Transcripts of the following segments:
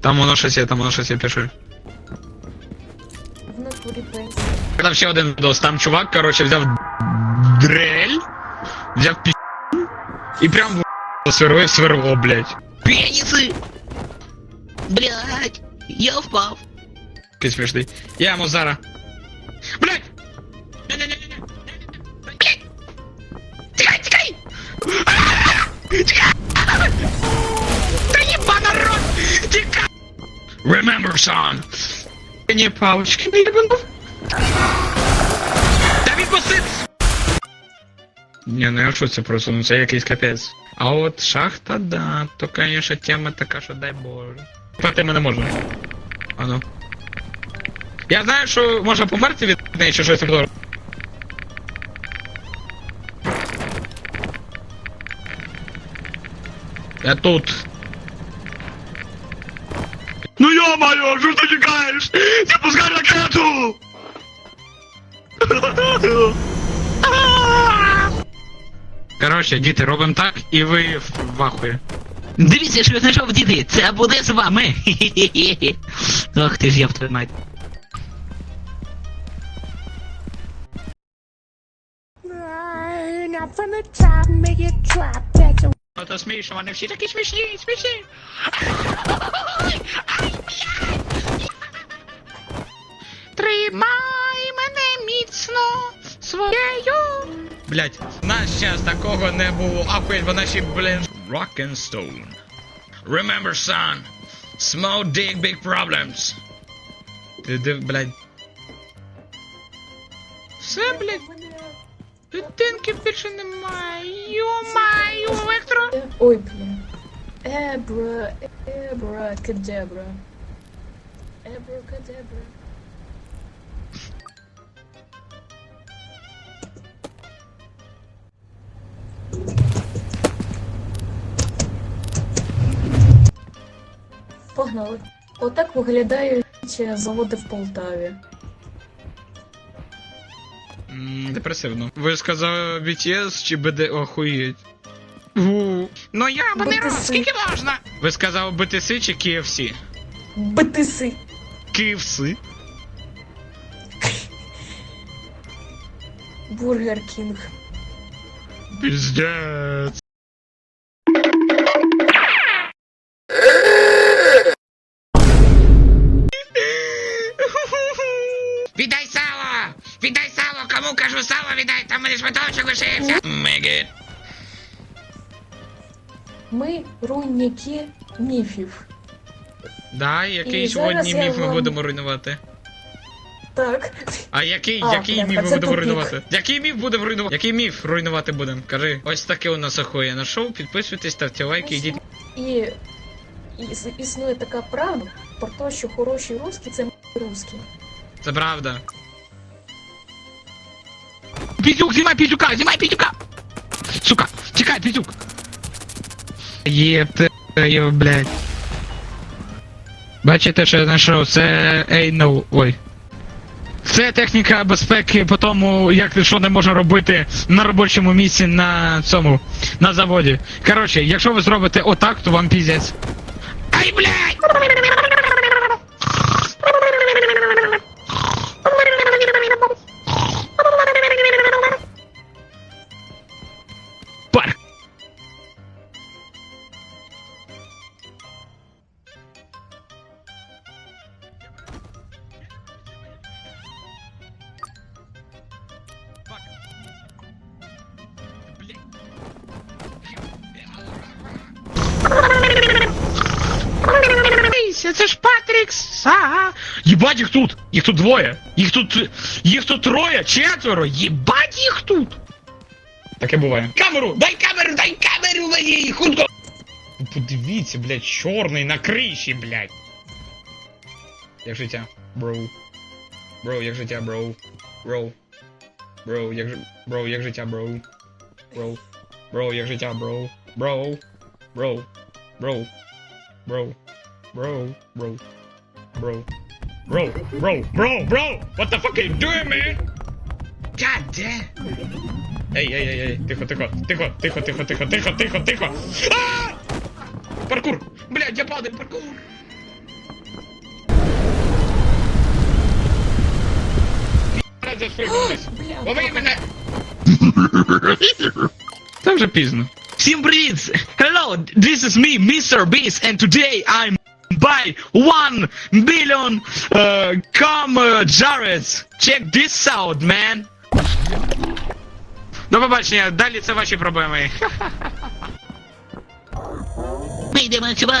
Там воно щось є, там воно щось є, пиши. В натурі пенсії. Там ще один відос, там чувак, короче, взяв дрель, взяв пі... і прям в сверлив сверло, блядь. Пенисы! Блять, я впав. Який смішний. Я йому зараз. Блядь! Не-не-не-не-не. Блять! Тікай, тікай! Тікай! Remember, son! Не палочки не ебанув. Та відпусти! Не, ну якщо це просто, ну це якийсь капець. А от шахта, да, то, конечно, тема така, що дай Боже. Проти мене можна. А ну. Я знаю, що можна померти від неї чи щось таке. Я тут. Що ти чекаєш? Запускай ракету! Коротше, діти, робимо так, і ви в ахуї. Дивіться, що я знайшов діти, це буде з вами. Ах ти ж я в твою мать. А то смішно, вони всі такі смішні, смішні. Тримай мене міцно своєю. Блять, наш час такого не було. Ахуєть, вона ще, блин. Rock and stone. Remember, son. Small dig big problems. Ти див, блядь. Все, блядь. Дитинки більше немає. Йо-маю, електро. Е, Ой, блін. Ебра, ебра, кадебра. Ебра, кадебра. Погнали. Отак виглядають заводи в Полтаві. М, Депресивно. Ви сказали BTS чи БД охуєть? Ву. Ну я банерон, BTS. скільки можна? Ви сказали BTS чи KFC? Битиси. KFC? Бургер Кінг. Пиздец. Сало віддай, там мене шматочок лишився! Мегет! Ми руйники міфів. Да, який І сьогодні зараз я міф ми вам- будемо руйнувати? Так. А який, А, який бляха, міф ми це будемо тупік. руйнувати? Який міф будемо руйнувати? Який міф руйнувати будемо? Кажи. Ось таке у нас ахує на шоу. Підписуйтесь, ставте лайки, йдіть. І, і іс- існує така правда про те, що хороші русські це русські. Це правда. Піздюк, знімай піздюка, знімай піздюка! Сука, тікай, піздюк! Є те, блядь. Бачите, що я знайшов? Це ей, ну, ой. Це техніка безпеки по тому, як що не можна робити на робочому місці на цьому, на заводі. Коротше, якщо ви зробите отак, то вам піздець. Ай, блядь! Це ж Патрікс! Ага. Єбать їх тут! Їх тут двоє! Їх тут. Їх тут троє, четверо! Єбать їх тут! Таке буває. Камеру! Дай камеру! Дай камеру мені! Хутко! Ну, Подивіться, блядь, чорний на криші, блядь. Як життя, бро. Бро, як життя, бро. Бро. Бро, як ж... Бро, як життя, бро. Бро. Бро, як життя, бро. Бро. Бро. Бро. Бро. bro, bro, bro, bro, bro, bro, bro. What the fuck are you doing, man? God damn. Hey, hey, hey, hey! тихо, тихо, тихо, тихо, тихо, тихо, тихо, тихо, тихо. А! Паркур! Блядь, я падаю, паркур! Лови мене! Це вже пізно. Hello, this is me, Mr. Beast, and today I'm... by one billion uh, Come Jarrets. Check this out, man. До побачення, далі це ваші проблеми. Ми йдемо сюди,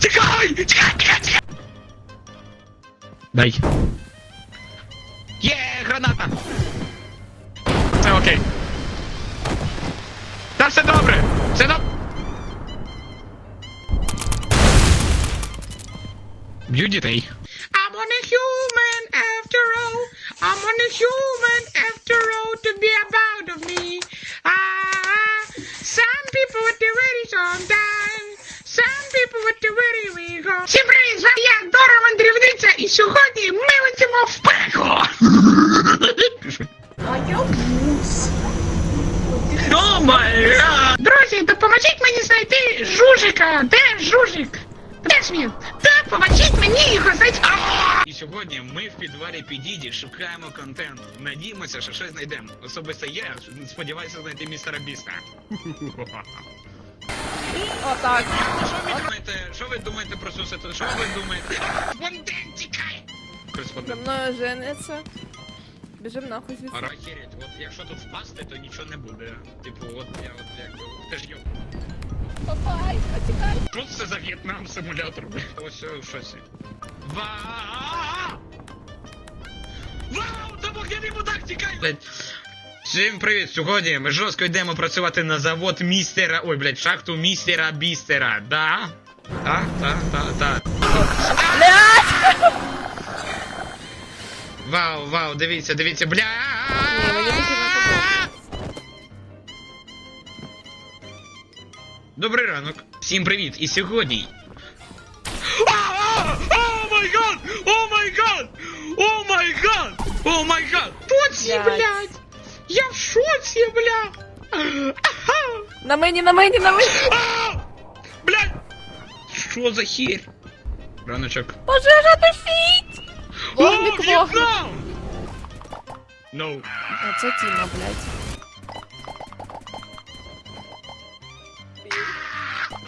Тікай! Тікай, тікай, тікай! Дай. Є, граната! Це окей. Та все добре! Все добре! Б'ю дітей. I'm on a human after all. I'm on a human after all to be about of me. Ah, some people with the ready sometimes. Some people with the ready we go. Всім привіт, з вами я, Дора Мандрівниця, і сьогодні ми летимо в пекло. А я! Друзі, допоможіть мені знайти жужика! Де жужик? Де ж він? Допоможіть мені його знайти! І сьогодні ми в підвалі підіді шукаємо контент. Надіємося, що щось знайдемо. Особисто я сподіваюся знайти містера Біста. Отак. Що ви думаєте? Що ви думаєте про цю ситуацію? Що ви думаєте? Кореспондент тікає! За Кореспондент. мною жениться. Біжим нахуй звідси. Арахерить, от якщо тут впасти, то нічого не буде. Типу, от я от як ти ж йо. Папай, почекай. Що це за В'єтнам симулятор? Ось о, в шоці. Вау! Вау! Це вогняний мудак тікай! Блять. Всім привіт! Сьогодні ми жорстко йдемо працювати на завод містера. Ой, блять, шахту містера Бістера, да? Так, так, так, так. Блядь! Вау, вау, дивіться, дивіться, бля! Добрий ранок. Всім привіт! І сьогодні. О май гад! О май гад! О май гад! О май гад! Тоці, Блядь. Я в шоці, бля! Ага! На мені, на мені, на мені! А! Блядь! Що за херь? Раночок. Пожежа тушіть! Вогник, О, вогник. В'єтнам! No. А це Тіма, блядь.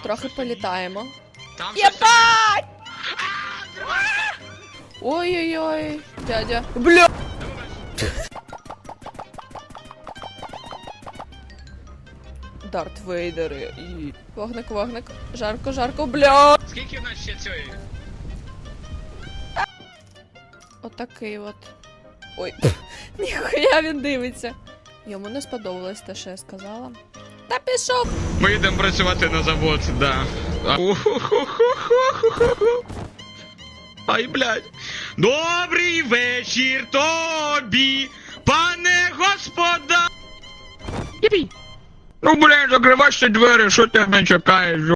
Трохи політаємо. Там Єбать! Ой-ой-ой, дядя. Бля! Дарт Вейдери і... Вогник, вогник. Жарко, жарко, бля! Скільки в нас ще цієї? Отакий от. Ой, ніхуя він дивиться. Йому не сподобалось те, що я сказала. Та пішов! Ми йдемо працювати на завод, да. А- Ай, блядь. Добрий вечір тобі, пане господа. Ну, блядь, закривай ще двері, що ти мене чекаєш?